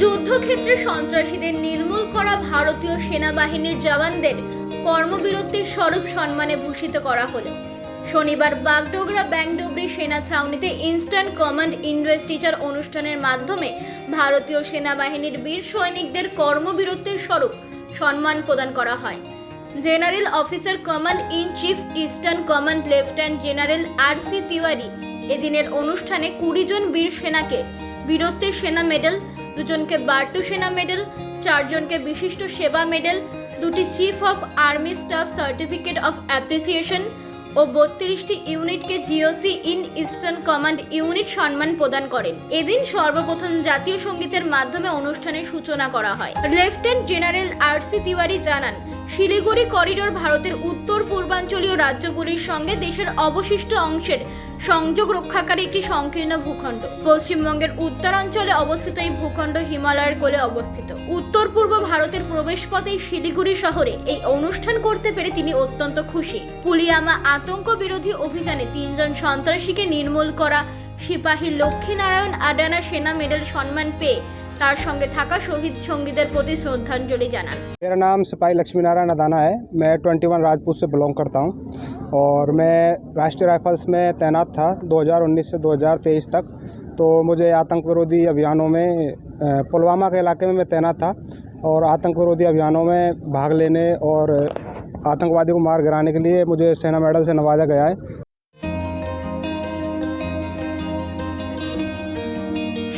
যুদ্ধক্ষেত্রে সন্ত্রাসীদের নির্মূল করা ভারতীয় সেনাবাহিনীর জওয়ানদের কর্মবিরতির স্বরূপ সম্মানে ভূষিত করা হলো। শনিবার বাগডোগরা ব্যাংডোবরি সেনা ছাউনিতে ইনস্ট্যান্ট কমান্ড ইনভেস্টিচার অনুষ্ঠানের মাধ্যমে ভারতীয় সেনাবাহিনীর বীর সৈনিকদের কর্মবিরতির স্বরূপ সম্মান প্রদান করা হয়। General officer command in chief eastern command lieutenant general R C Tiwari এদিনের অনুষ্ঠানে কুড়ি জন বীর সেনাকে বীরত্বের সেনা মেডেল দুজনকে বার্টু সেনা মেডেল, চারজনকে বিশিষ্ট সেবা মেডেল, দুটি chief of army staff certificate of appreciation ও বত্রিশটি ইউনিটকে GOC in eastern command unit সম্মান প্রদান করেন। এদিন সর্বপ্রথম জাতীয় সঙ্গীতের মাধ্যমে অনুষ্ঠানের সূচনা করা হয়। Lieutenant general R C Tiwari জানান শিলিগুড়ি করিডোর ভারতের উত্তর পূর্বাঞ্চলীয় রাজ্যগুলির সঙ্গে দেশের অবশিষ্ট অংশের সংযোগ রক্ষাকারী একটি সংকীর্ণ ভূখণ্ড। পশ্চিমবঙ্গের উত্তরাঞ্চলে অবস্থিত এই ভূখণ্ড হিমালয়ের কোলে অবস্থিত। উত্তর পূর্ব ভারতের প্রবেশপথে শিলিগুড়ি শহরে এই অনুষ্ঠান করতে পেরে তিনি অত্যন্ত খুশি। পুলিয়ামা আতঙ্ক বিরোধী অভিযানে তিনজন সন্ত্রাসীকে নির্মূল করা সিপাহী লক্ষ্মীনারায়ণ আডানা সেনা মেডেল সম্মান পেয়ে তার সঙ্গে থাকা শহীদ সঙ্গীদের প্রতি শ্রদ্ধাঞ্জলি জানান मेरा नाम सिपाही लक्ष्मी नारायण अदाना है मैं 21 राजपूत से बिलोंग करता हूं और मैं राष्ट्रीय राइफल्स में तैनात था 2019 से 2023 तक तो मुझे आतंक विरोधी अभियानों में अ, पुलवामा के इलाके में मैं तैनात था और आतंक विरोधी अभियानों में भाग लेने और आतंकवादी को मार गिराने के लिए मुझे सेना मेडल से नवाजा गया है